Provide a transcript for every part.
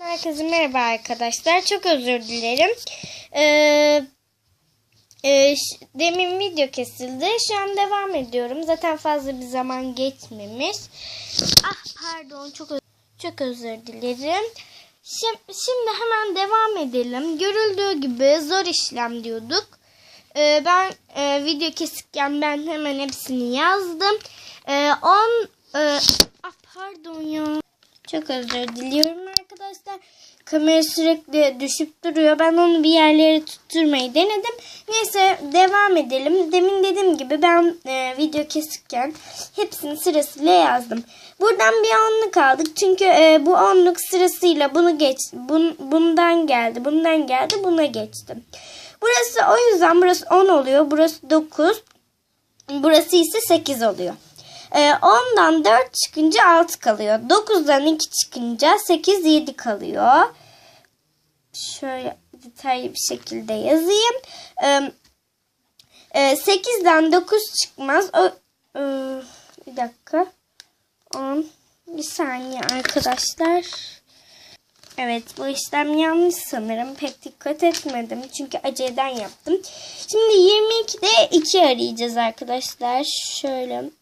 Herkese merhaba arkadaşlar. Çok özür dilerim. Ee, e, demin video kesildi. Şu an devam ediyorum. Zaten fazla bir zaman geçmemiş. Ah pardon çok çok özür dilerim. Şimdi, şimdi hemen devam edelim. Görüldüğü gibi zor işlem diyorduk. Ee, ben e, video kesikken ben hemen hepsini yazdım. 10 ah pardon ya. Çok özür diliyorum arkadaşlar. Kamera sürekli düşüp duruyor. Ben onu bir yerlere tutturmayı denedim. Neyse devam edelim. Demin dediğim gibi ben e, video kesirken hepsini sırasıyla yazdım. Buradan bir onluk aldık. Çünkü e, bu onluk sırasıyla bunu geç, bun, bundan geldi, bundan geldi, buna geçtim. Burası o yüzden burası 10 oluyor. Burası 9. Burası ise 8 oluyor. Ee, 10'dan 4 çıkınca 6 kalıyor. 9'dan 2 çıkınca 8 7 kalıyor. Şöyle detaylı bir şekilde yazayım. Ee, e, 8'den 9 çıkmaz. E, bir dakika. 10 bir saniye arkadaşlar. Evet bu işlem yanlış sanırım. Pek dikkat etmedim. Çünkü aceleden yaptım. Şimdi 22'de 2 arayacağız arkadaşlar. Şöyle.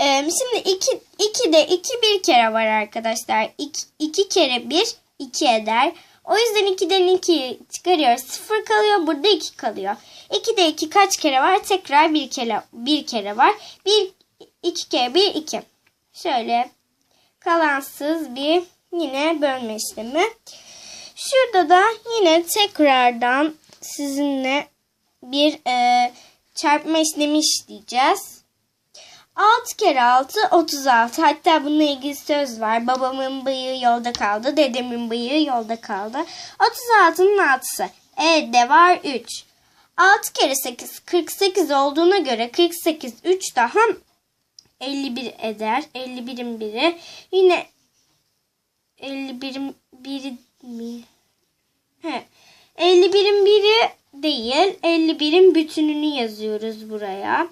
Ee, şimdi 2, 2'de 2 bir kere var arkadaşlar. 2, 2 kere 1 2 eder. O yüzden 2'den 2 çıkarıyoruz. 0 kalıyor. Burada 2 kalıyor. 2'de 2 kaç kere var? Tekrar bir kere, bir kere var. 1, 2 kere 1 2. Şöyle kalansız bir yine bölme işlemi. Şurada da yine tekrardan sizinle bir e, çarpma işlemi işleyeceğiz. 6 kere 6 36. Hatta bununla ilgili söz var. Babamın bıyığı yolda kaldı. Dedemin bıyığı yolda kaldı. 36'nın 6'sı. E'de var 3. 6 kere 8 48 olduğuna göre 48 3 daha 51 eder. 51'in biri. Yine 51'in biri mi? He. 51'in biri değil. 51'in bütününü yazıyoruz buraya.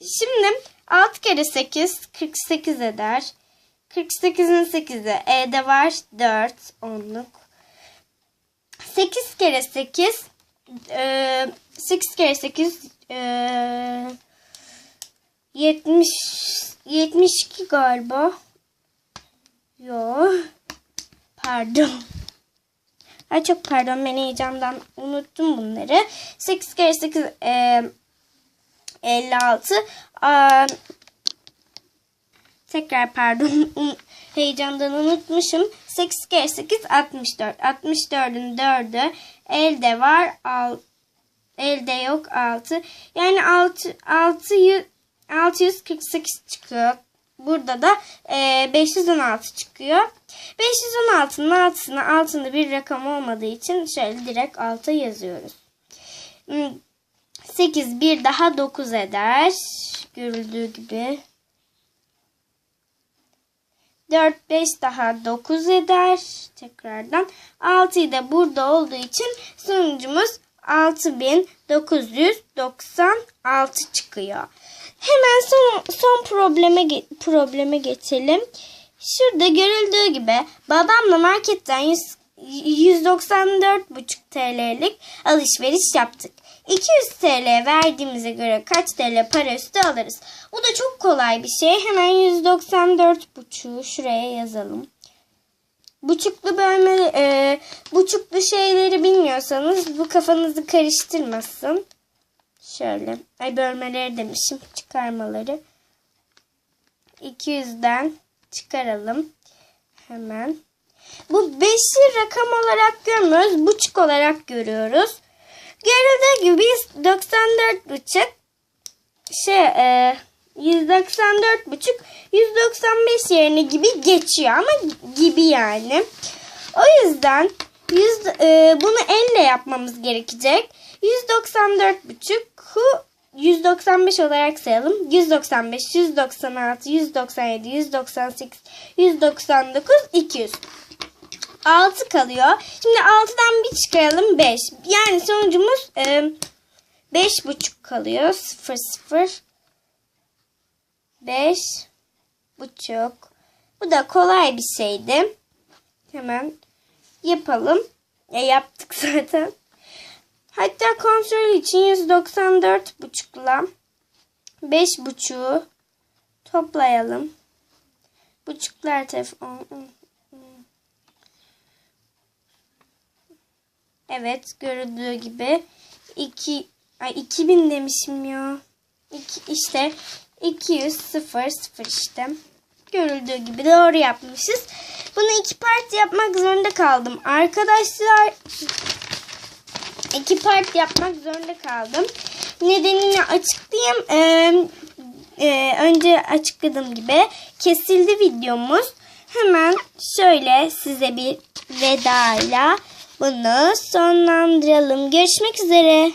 Şimdi 6 kere 8 48 eder. 48'in 8'i E'de var 4 onluk. 8 kere 8 e, 8 kere 8 e, 70 72 galiba. Yo. Pardon. Ay çok pardon ben heyecandan unuttum bunları. 8 kere 8 e, 56. Aa, tekrar pardon heyecandan unutmuşum. 8 kere 8 64. 64'ün 4'ü elde var. Al, elde yok 6. Yani 6, 600, 648 çıkıyor. Burada da e, 516 çıkıyor. 516'nın altısına altında bir rakam olmadığı için şöyle direkt alta yazıyoruz. Hmm, 8 bir daha 9 eder. Görüldüğü gibi. 4 5 daha 9 eder. Tekrardan 6'yı da burada olduğu için sonucumuz 6996 çıkıyor. Hemen son, son probleme probleme geçelim. Şurada görüldüğü gibi babamla marketten 100, 194,5 TL'lik alışveriş yaptık. 200 TL verdiğimize göre kaç TL para üstü alırız? Bu da çok kolay bir şey. Hemen 194,5'u şuraya yazalım. Buçuklu bölme, e, buçuklu şeyleri bilmiyorsanız bu kafanızı karıştırmasın. Şöyle. Ay bölmeleri demişim. Çıkarmaları. 200'den çıkaralım. Hemen. Bu beşli rakam olarak görmüyoruz. Buçuk olarak görüyoruz. Görüldüğü gibi biz 94 buçuk şey e, 194 buçuk 195 yerine gibi geçiyor ama gibi yani. O yüzden 100, e, bunu elle yapmamız gerekecek. 194 buçuk 195 olarak sayalım. 195, 196, 197, 198, 199, 200. 6 kalıyor. Şimdi 6'dan bir çıkaralım 5. Yani sonucumuz e, 5,5 kalıyor. 0 0 5 buçuk Bu da kolay bir şeydi. Hemen yapalım. E, yaptık zaten. Hatta kontrol için 194 buçukla 5 buçuğu toplayalım. Buçuklar telefon. Evet görüldüğü gibi 2 ay 2000 demişim ya. İki, işte 200 0 0 işte. Görüldüğü gibi doğru yapmışız. Bunu iki part yapmak zorunda kaldım. Arkadaşlar iki part yapmak zorunda kaldım. Nedenini açıklayayım. Ee, e, önce açıkladığım gibi kesildi videomuz. Hemen şöyle size bir vedayla bunu sonlandıralım. Görüşmek üzere.